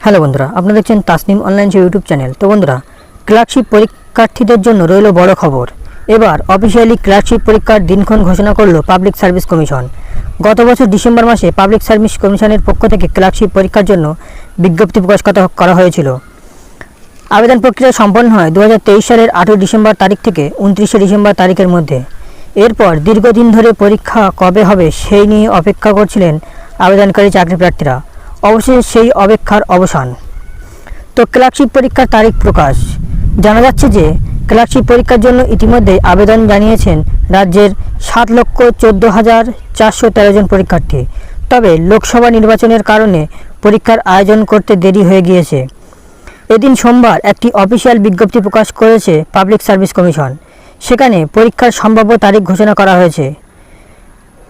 Hello বন্ধুরা, আপনারা দেখছেন তাসনিম অনলাইন ইউটিউব চ্যানেল তো বন্ধুরা, ক্লার্কশিপ পরীক্ষার্থীদের জন্য রইল বড় খবর। এবার অফিসিয়ালি ক্লার্কশিপ পরীক্ষার দিনক্ষণ ঘোষণা করল পাবলিক সার্ভিস কমিশন গত বছর ডিসেম্বর মাসে পাবলিক সার্ভিস কমিশনের পক্ষ থেকে ক্লার্কশিপ পরীক্ষার জন্য বিজ্ঞপ্তি প্রকাশ করা- করা হয়েছিল। আবেদন প্রক্রিয়া সম্পন্ন হয় দু হাজার তেইশ সালের আঠেরো ডিসেম্বর তারিখ থেকে উনত্রিশে ডিসেম্বর তারিখের মধ্যে। এরপর দীর্ঘদিন ধরে পরীক্ষা কবে হবে সেই নিয়ে অপেক্ষা করছিলেন আবেদনকারী চাকরি প্রার্থীরা অবশেষে সেই অপেক্ষার অবসান। তো ক্লার্কশিপ পরীক্ষার তারিখ প্রকাশ। জানা যাচ্ছে যে, ক্লার্কশিপ পরীক্ষার জন্য ইতিমধ্যে আবেদন জানিয়েছেন রাজ্যের সাত লক্ষ চোদ্দ হাজার চারশো তেরো জন পরীক্ষার্থী। তবে লোকসভা নির্বাচনের কারণে পরীক্ষার আয়োজন করতে দেরি হয়ে গিয়েছে। এদিন সোমবার একটি অফিসিয়াল বিজ্ঞপ্তি প্রকাশ করেছে পাবলিক সার্ভিস কমিশন। সেখানে পরীক্ষার সম্ভাব্য তারিখ ঘোষণা করা হয়েছে।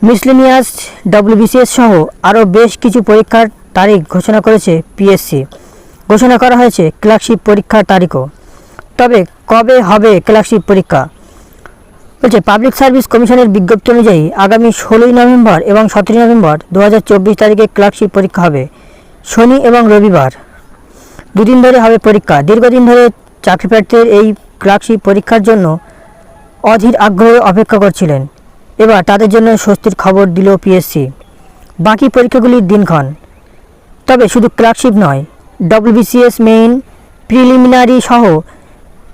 মিসলেনিয়াস, ডব্লিউবিসিএস সহ আরও বেশ কিছু পরীক্ষার তারিখ ঘোষণা করেছে পিএসসি। ঘোষণা করা হয়েছে ক্লার্কশিপ পরীক্ষার তারিখও। তবে কবে হবে ক্লার্কশিপ পরীক্ষা? বলছে, পাবলিক সার্ভিস কমিশনের বিজ্ঞপ্তি অনুযায়ী আগামী ষোলোই নভেম্বর এবং সতেরোই নভেম্বর দু হাজার চব্বিশ তারিখে ক্লার্কশিপ পরীক্ষা হবে, শনি এবং রবিবার। দুদিন ধরে হবে পরীক্ষা। দীর্ঘদিন ধরে চাকরি প্রার্থীদের এই ক্লার্কশিপ পরীক্ষার জন্য অধীর আগ্রহে অপেক্ষা করছিলেন। এবার তাদের জন্য স্বস্তির খবর দিল পিএসসি। বাকি পরীক্ষাগুলির দিনক্ষণ। তবে শুধু ক্লার্কশিপ নয় ডব্লিউবিসিএস মেইন প্রিলিমিনারি সহ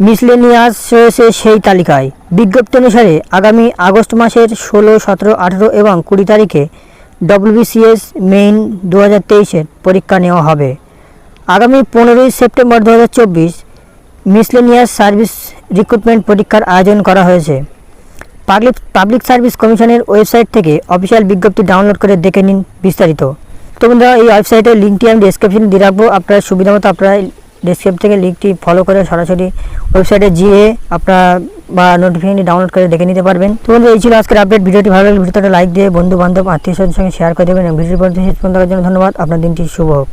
মিসলেনিয়াস রয়েছে সেই তালিকায়। বিজ্ঞপ্তি অনুসারে আগামী আগস্ট মাসের ষোলো, সতেরো, আঠেরো এবং কুড়ি তারিখে ডব্লিউবিসিএস মেইন দু হাজার তেইশের পরীক্ষা নেওয়া হবে। আগামী পনেরোই সেপ্টেম্বর দু হাজার চব্বিশ মিসলেনিয়াস সার্ভিস রিক্রুটমেন্ট পরীক্ষার আয়োজন করা হয়েছে। পাবলিক পাবলিক সার্ভিস কমিশনের ওয়েবসাইট থেকে অফিসিয়াল বিজ্ঞপ্তি ডাউনলোড করে দেখে নিন বিস্তারিত। তো বন্ধুরা, এই ওয়েবসাইটের লিঙ্কটি আমি ডেসক্রিপশনে দিয়ে রাখব। আপনার সুবিধা মতো আপনারা ডেসক্রিপ থেকে লিঙ্কটি ফলো করে সরাসরি ওয়েবসাইটে গিয়ে আপনার বা নোটিফিকেশনটি ডাউনলোড করে দেখে নিতে পারবেন। তো বন্ধু এই ছিল আজকের আপডেট ভিডিওটি ভালো লাগলে ভিডিওটা লাইক দিয়ে বন্ধু বান্ধব আত্মীয় সঙ্গে শেয়ার করে দেবেন। ভিডিওটি পর্যন্ত শেষ পর্যন্ত জন্য ধন্যবাদ। আপনার দিনটি শুভ হোক।